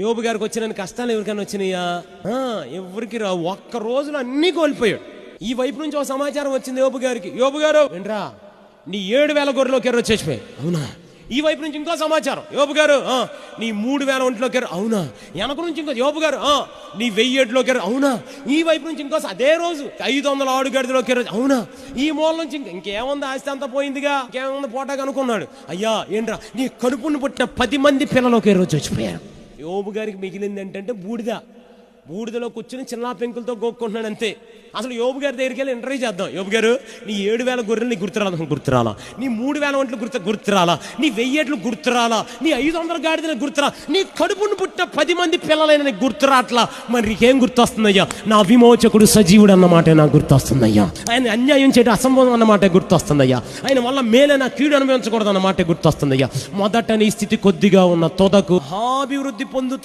యోబు గారికి వచ్చిన కష్టాలు ఎవరికైనా వచ్చినాయా? ఆ, ఎవరికి రా ఒక్క రోజులో అన్నీ కోల్పోయాడు. ఈ వైపు నుంచి ఒక సమాచారం వచ్చింది యోబు గారికి. యోబు గారు వినరా నీ ఏడు వేల గొర్రెలో కెర్ర వచ్చేసిపోయాయి అవునా? ఈ వైపు నుంచి ఇంకో సమాచారం. యోబు గారు నీ మూడు వేల ఒంట్లో కెర్ర అవునా? వెనక నుంచి ఇంకో యోబు గారు నీ వెయ్యి ఏడులో కెర్ర అవునా? ఈ వైపు నుంచి ఇంకో అదే రోజు ఐదు వందల ఆడు గడిలో కెర్ర అవునా? ఈ మూల నుంచి ఇంక ఇంకేముంది ఆస్తి అంతా పోయిందిగా? ఇంకేముంది పోటాగా అనుకున్నాడు. అయ్యా ఏంట్రా నీ కడుపును పుట్టిన పది మంది పిల్లలకి రోజు చచ్చిపోయారు యోబు గారికి మిగిలింది ఏంటంటే బూడిద బూడిదలో కూర్చుని చిన్న పెంకులతో గోక్కుంటున్నాడు అంతే. అసలు యోబు గారి దగ్గరికి వెళ్ళి ఇంటర్వ్యూ చేద్దాం. యోబు గారు నీ ఏడు వేల గొర్రెలు నీ గుర్తురాలా గుర్తురాలా? నీ మూడు వేల ఒంట్లు గుర్తు గుర్తురాలా? నీ వెయ్యేట్లు గుర్తురాలా? నీ ఐదు వందల గాడిదలు గుర్తురా నీ కడుపును పుట్టిన పది మంది పిల్లలైన నీకు గుర్తురాట్లా? మరి నీకేం గుర్తొస్తుందయ్యా? నా విమోచకుడు సజీవుడు అన్నమాట నాకు గుర్తొస్తుందయ్యా. ఆయన అన్యాయం చేయడం అసంభవం అన్నమాట గుర్తొస్తుందయ్యా. ఆయన వల్ల మేలే నా కీడు అనుభవించకూడదు అన్నమాట గుర్తొస్తుందయ్యా. మొదట నీ స్థితి కొద్దిగా ఉన్న తొదకు. అభివృద్ధి పొందు